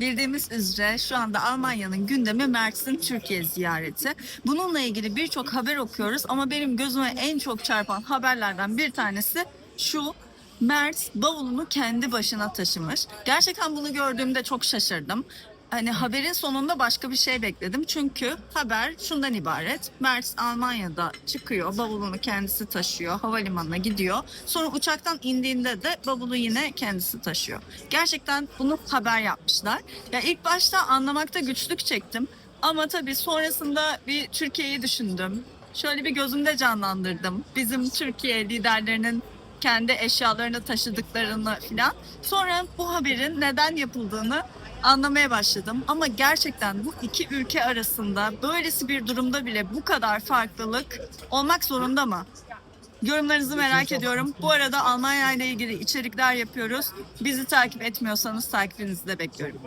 Bildiğimiz üzere şu anda Almanya'nın gündemi Mertz'in Türkiye ziyareti. Bununla ilgili birçok haber okuyoruz ama benim gözüme en çok çarpan haberlerden bir tanesi şu. Merz bavulunu kendi başına taşımış. Gerçekten bunu gördüğümde çok şaşırdım. Hani haberin sonunda başka bir şey bekledim. Çünkü haber şundan ibaret. Merz Almanya'da çıkıyor, bavulunu kendisi taşıyor, havalimanına gidiyor. Sonra uçaktan indiğinde de bavulu yine kendisi taşıyor. Gerçekten bunu haber yapmışlar. Ya ilk başta anlamakta güçlük çektim. Ama tabii sonrasında bir Türkiye'yi düşündüm. Şöyle bir gözümde canlandırdım. Bizim Türkiye liderlerinin kendi eşyalarını taşıdıklarını filan. Sonra bu haberin neden yapıldığını anlamaya başladım. Ama gerçekten bu iki ülke arasında böylesi bir durumda bile bu kadar farklılık olmak zorunda mı? Yorumlarınızı merak ediyorum. Bu arada Almanya ile ilgili içerikler yapıyoruz. Bizi takip etmiyorsanız takibinizi de bekliyorum.